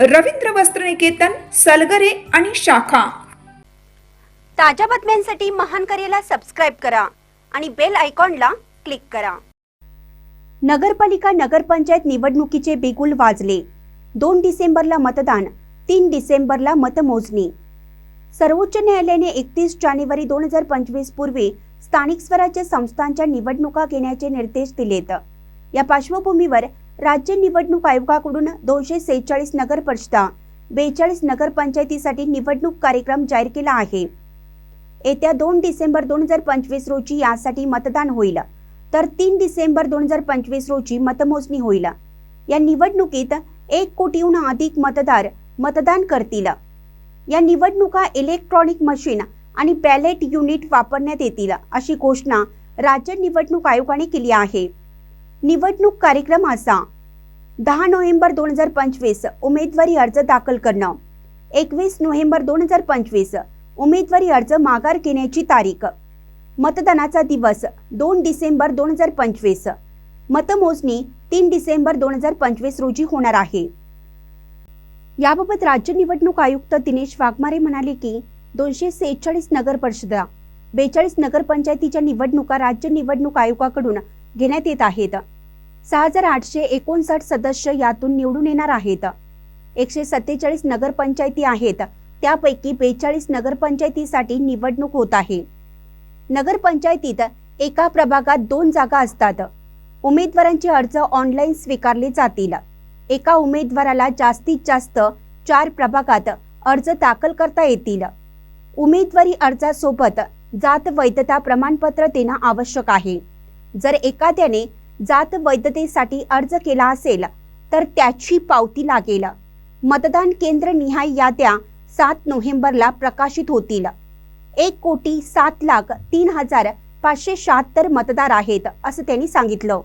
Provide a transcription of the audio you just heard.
रवींद्र वस्त्रनिकेतन सलगरे आणि शाखा. ताज्या बातम्यांसाठी महान करेला सबस्क्राईब करा आणि बेल आयकॉनला क्लिक करा. नगरपालिका नगरपंचायत निवडणुकीचे बिगुल वाजले. दोन डिसेंबरला मतदान तीन डिसेंबरला मतमोजणी. सर्वोच्च न्यायालयाने एकतीस जानेवारी दोन हजार पंचवीस पूर्वी स्थानिक स्वराज्य संस्थांच्या निवडणुका घेण्याचे निर्देश दिलेत. या पार्श्वभूमीवर राज्य निवडणूक आयोगाकडून दोनशे सेहेचाळीस नगर परिषदा बेचाळीस नगरपंचायतीसाठी निवडणूक कार्यक्रम जाहीर केला आहे. येत्या दोन डिसेंबर दोन हजार पंचवीस रोजी यासाठी मतदान होईल तर तीन डिसेंबर दोन हजार पंचवीस रोजी मतमोजणी होईल. या निवडणुकीत एक कोटीहून अधिक मतदार मतदान करतील. या निवडणुका इलेक्ट्रॉनिक मशीन आणि बॅलेट युनिट वापरण्यात येतील अशी घोषणा राज्य निवडणूक आयोगाने केली आहे. निवडणूक कार्यक्रम असा दहा नोव्हेंबर दोन हजार पंचवीस उमेदवारी अर्ज दाखल करणं. एकवीस नोव्हेंबर दोन हजार पंचवीस उमेदवारी अर्ज माघार घेण्याची तारीख. मतदानाचा दिवस दोन डिसेंबर दोन हजार पंचवीस. मतमोजणी तीन डिसेंबर दोन हजार पंचवीस रोजी होणार आहे. याबाबत राज्य निवडणूक आयुक्त दिनेश वाघमारे म्हणाले की दोनशे सेहेचाळीस नगर परिषदा बेचाळीस नगरपंचायतीच्या निवडणुका राज्य निवडणूक आयोगाकडून घेण्यात येत आहेत. सहा हजार आठशे एकोणसाठ सदस्य यातून निवडून येणार आहेत. एकशे सत्तेचाळीस नगरपंचायती आहेत. त्यापैकी बेचाळीस नगरपंचायतीसाठी निवडणूक होत आहे. नगरपंचायतीत एका प्रभागात दोन जागा असतात. उमेदवारांचे अर्ज ऑनलाईन स्वीकारले जातील. एका उमेदवाराला जास्तीत जास्त चार प्रभागात अर्ज दाखल करता येतील. उमेदवारी अर्जासोबत जात वैधता प्रमाणपत्र देणं आवश्यक आहे. जर एखाद्याने जात वैधतेसाठी अर्ज केला असेल तर त्याची पावती लागेल. मतदान केंद्र निहाय याद्या सात नोव्हेंबरला प्रकाशित होतील. एक कोटी सात लाख तीन हजार पाचशे शहात्तर मतदार आहेत असं त्यांनी सांगितलं.